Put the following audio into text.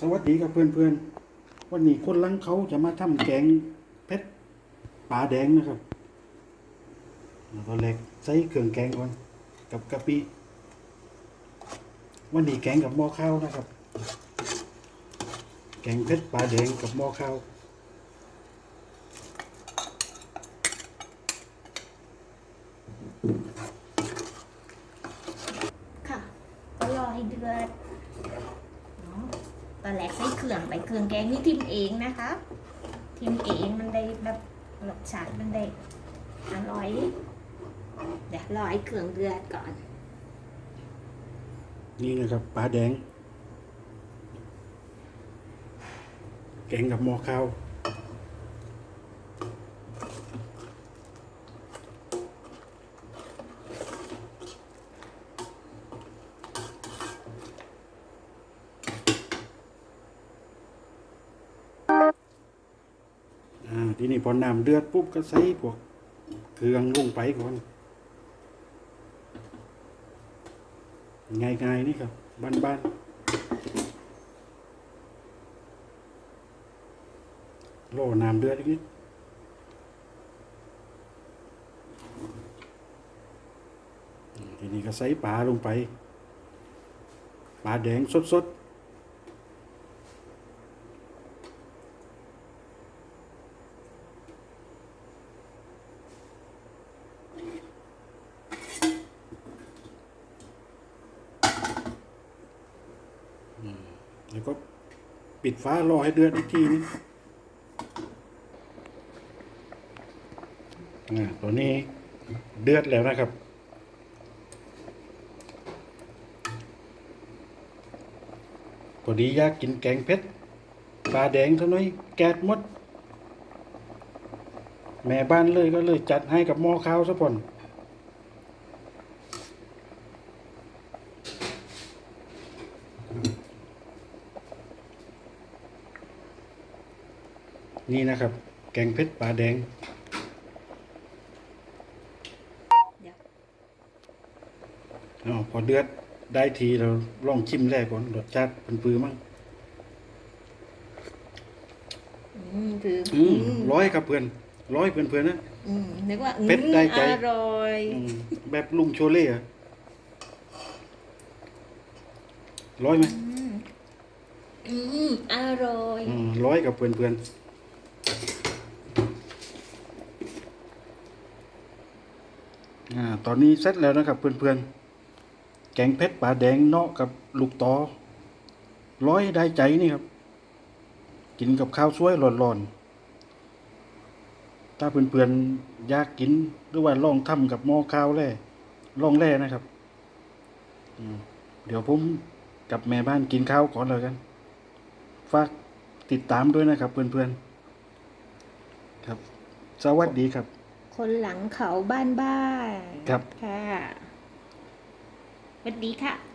สวัสดีครับเพื่อนๆ วันนี้คนลังเขาจะมาทำแกงเพชรปลาแดงนะครับแล้วก็แรกใส่เครื่องแกงก่อนกับกะปิวันนี้แกงกับหม้อข้าวนะครับ แกงเพชรปลาแดงกับหม้อข้าวค่ะก็รอให้เดือด ตอนแรกใส่เครื่องไปเครื่องแกงนี่ทิมเองนะคะทิมเองมันได้แบบรสชาติมันได้อร่อยเดี๋ยวรอไอ้เครื่องเดือดก่อน นี่นะครับปลาแดง แกงกับหม้อข้าว ทีนี้พอน้ำเดือดปุ๊บก็ใส่พวกเครื่องลงไปก่อนง่ายๆนี่ครับบ้านๆโล่น้ำเดือดอีกนิดทีนี้ก็ใส่ปลาลงไปปลาแดงสดๆ แล้วก็ปิดฟ้ารอให้เดือดอีกทีนึงอ่ตัวนี้เดือดแล้วนะครับ พอดีอยากกินแกงเผ็ดปลาแดงเท่าน้อยแกดหมด แม่บ้านเลยก็เลยจัดให้กับหม้อข้าวซะพ่อน นี่นะครับ แกงเผ็ดปลาแดงเดี๋ยวอ๋อพอเดือดได้ทีเราลองชิมแรกก่อนรสชาติเป็นปือมั้งอืมคืออือืมมร้อยครับเพื่อน ร้อยเพื่อนเพื่อนๆนะ อืมนึกว่าอืมเผ็ดได้ใจ อร่อยอืมแบบลุงโชเล่อะร้อยไหมอืมอืมอร่อย อืมร้อยกับเพื่อนเพื่อน อ่าตอนนี้เสร็จแล้วนะครับเพื่อนๆ แกงเพชรปลาแดงเนาะกับลูกตอร้อยได้ใจนี่ครับ กินกับข้าวสวยร้อนๆ ถ้าเพื่อนๆ อยากกินหรือว่าลองทำกับหม้อข้าวแร่ลองแร่นะครับ เดี๋ยวผมกับแม่บ้านกินข้าวก่อนเลยกัน ฝากติดตามด้วยนะครับเพื่อนๆ ครับ สวัสดีครับ คนหลังเขาบ้านบ้านครับค่ะสวัสดีค่ะ